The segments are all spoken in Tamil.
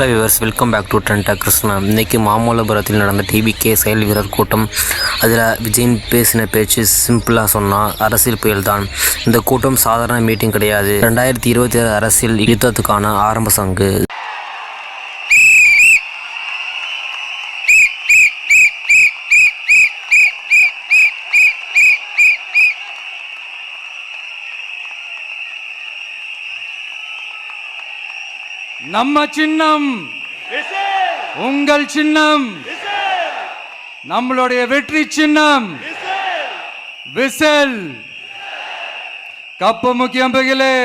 Hello viewers welcome back to ட்ரெண்டா Krishna. இன்னைக்கு மாமல்லபுரத்தில் நடந்த டிபிகே செயல் வீரர் கூட்டம். அதில் விஜயன் பேசின பேச்சு சிம்பிளாக சொன்னால் அரசியல் புயல் தான். இந்த கூட்டம் சாதாரண மீட்டிங் கிடையாது. ரெண்டாயிரத்தி இருபத்தி ஆறு அரசியல் யுத்தத்துக்கான ஆரம்ப சங்கு. நம்ம சின்னம் உங்கள் சின்னம் நம்மளுடைய வெற்றி சின்னம் விசில். கப்பு முக்கியம் பகிலே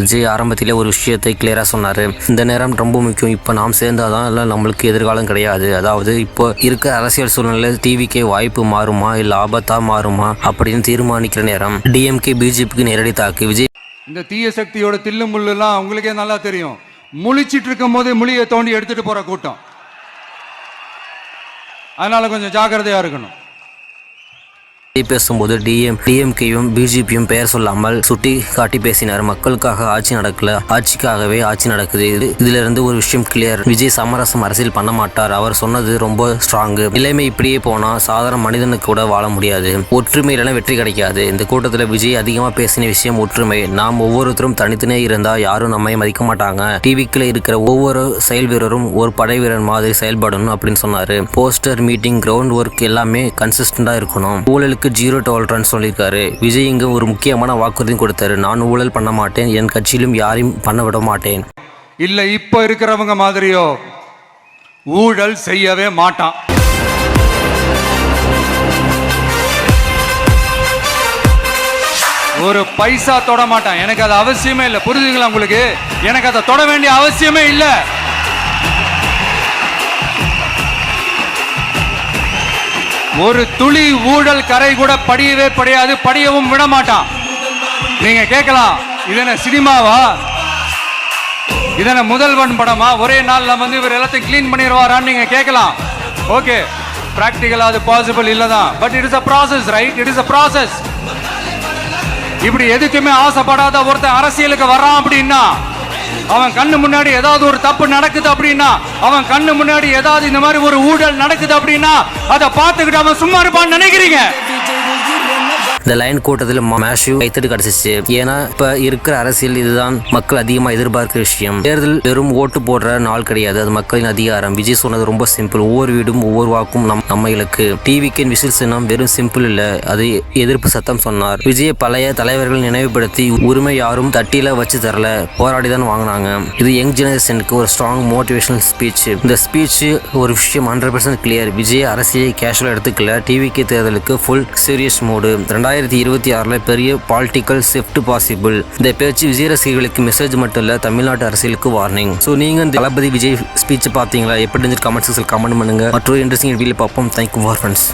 விஜய் ஆரம்பத்திலே ஒரு விஷயத்தை கிளியராக சொன்னார். இந்த நேரம் ரொம்ப முக்கியம். இப்போ நாம் சேர்ந்தாதான் இல்லை நம்மளுக்கு எதிர்காலம் கிடையாது. அதாவது இப்போ இருக்க அரசியல் சூழ்நிலை டிவிக்கே வாய்ப்பு மாறுமா? இல்லை ஆபத்தாக மாறுமா? அப்படின்னு தீர்மானிக்கிற நேரம் டிஎம்கே பிஜேபிக்கு நேரடி தாக்கு. விஜய் இந்த தீய சக்தியோட தில்லு முள்ளுலாம் உங்களுக்கே நல்லா தெரியும். முழிச்சிட்டு இருக்கும் போதே முழியை தோண்டி எடுத்துட்டு போற கூட்டம். அதனால கொஞ்சம் ஜாக்கிரதையா இருக்கணும். பேசும்போது டிஎம் டிஎம்கேயும் பிஜேபியும் பெயர் சொல்லாமல் சுட்டி காட்டி பேசினார். மக்களுக்காக ஆட்சி நடக்கல. ஆட்சிக்காகவே ஆட்சி நடக்குது. இது இதுல இருந்து ஒரு விஷயம் கிளியர் விஜய் சமரசம் அரசியல் பண்ண மாட்டார். அவர் சொன்னது ரொம்ப ஸ்ட்ராங் நிலைமை இப்படியே போனா சாதாரண மனிதனுக்கு கூட வாழ முடியாது. ஒற்றுமை வெற்றி கிடைக்காது. இந்த கூட்டத்தில் விஜய் அதிகமா பேசின விஷயம் ஒற்றுமை. நாம் ஒவ்வொருத்தரும் தனித்தனே இருந்தா யாரும் நம்மை மதிக்க மாட்டாங்க. டிவிக்குள்ள இருக்கிற ஒவ்வொரு செயல் வீரரும் ஒரு படை வீரர் மாதிரி செயல்படணும் அப்படின்னு சொன்னாரு. போஸ்டர் மீட்டிங் கிரவுண்ட் ஒர்க் எல்லாமே கன்சிஸ்டண்டா இருக்கணும். ஊழலுக்கு ஜீரோ டாலரன்ஸ் சொல்லியிருக்காரு. விஜய் இங்க ஒரு முக்கியமான வாக்குறுதியும் கொடுத்தாரு. நான் ஊழல் பண்ண மாட்டேன். என் கட்சியிலும் யாரையும் பண்ண விட மாட்டேன். இல்ல இப்போ இருக்கிறவங்க மாதிரியோ ஊழல் செய்யவே மாட்டான். ஒரு பைசா தொட மாட்டான். எனக்கு அது அவசியமே இல்லை. புரியுதுங்களா உங்களுக்கு? எனக்கு அதை தொட வேண்டிய அவசியமே இல்லை. ஒரு துளி ஊழல் கரை கூட படியவே படியாது படியவும் விட மாட்டான் நீங்க கேட்கலாம் இது என்ன சினிமாவா? இதன முதல்வன் படமா? ஒரே நாள்ல வந்து இவர் எல்லாத்தையும் க்ளீன் பண்ணிடுவாரான்னு நீங்க கேட்கலாம் ஓகே பிராக்டிக்கலா அது பாசிபிள் இல்லதான். But it is a process right it is a process இப்படி எதுக்குமே ஆசைப்படாத ஒருத்தன் அரசியலுக்கு வர்றான் அப்படின்னா அவன் கண்ணு முன்னாடி ஏதாவது ஒரு தப்பு நடக்குது அப்படின்னா அவன் கண்ணு முன்னாடி ஏதாவது இந்த மாதிரி ஒரு ஊழல் நடக்குது அப்படின்னா அதை பார்த்துக்கிட்டு அவன் சும்மா இருப்பான்னு நினைக்கிறீங்க. இந்த லைன் கூட்டத்தில் மேஷிவ் கைத்தடி கிடைச்சிச்சு ஏன்னா இப்ப இருக்கிற அரசியல் இதுதான் மக்கள் அதிகமா எதிர்பார்க்கிற விஷயம். தேர்தல் வெறும் ஓட்டு போடுற நாள் கிடையாது. அது மக்களின் அதிகாரம். விஜய் சொன்னது ரொம்ப சிம்பிள் ஒவ்வொரு வீடும் ஒவ்வொரு வாக்கும் நம் நம்ம இலக்கு. டிவிக்கு விசில் சின்னம் வெறும் சிம்பிள் இல்ல. அது எதிர்ப்பு சத்தம் சொன்னார். விஜய பழைய தலைவர்கள் நினைவுபடுத்தி உரிமை யாரும் தட்டியில வச்சு தரல. போராடி தான் வாங்கினாங்க. இது யங் ஜெனரேஷனுக்கு ஒரு ஸ்ட்ராங் மோட்டிவேஷனல் ஸ்பீச் இந்த ஸ்பீச் ஒரு விஷயம் ஹண்ட்ரட் பர்சன்ட் கிளியர் விஜய் அரசியலை கேஷுவலாக எடுத்துக்கல. டிவிக்கு தேர்தலுக்கு ஃபுல் சீரியஸ் மூடு ரெண்டாயிரத்தி இருபத்தி ஆறில் பெரிய பாலிட்டிக்கல் ஷிஃப்ட் பாசிபிள் இந்த பேச்சு விஜய் ரசிகர்களுக்கு மெசேஜ் மட்டும் இல்லை தமிழ்நாட்டு அரசியலுக்கு வார்னிங் ஸோ நீங்கள் இந்த தளபதி விஜய் ஸ்பீச் பார்த்தீங்களா? எப்படி கமெண்ட் செக்ஷன் கமெண்ட் பண்ணுங்க. மற்றொரு இன்ட்ரெஸ்டிங் வீடியோ பார்ப்போம். Thank you for friends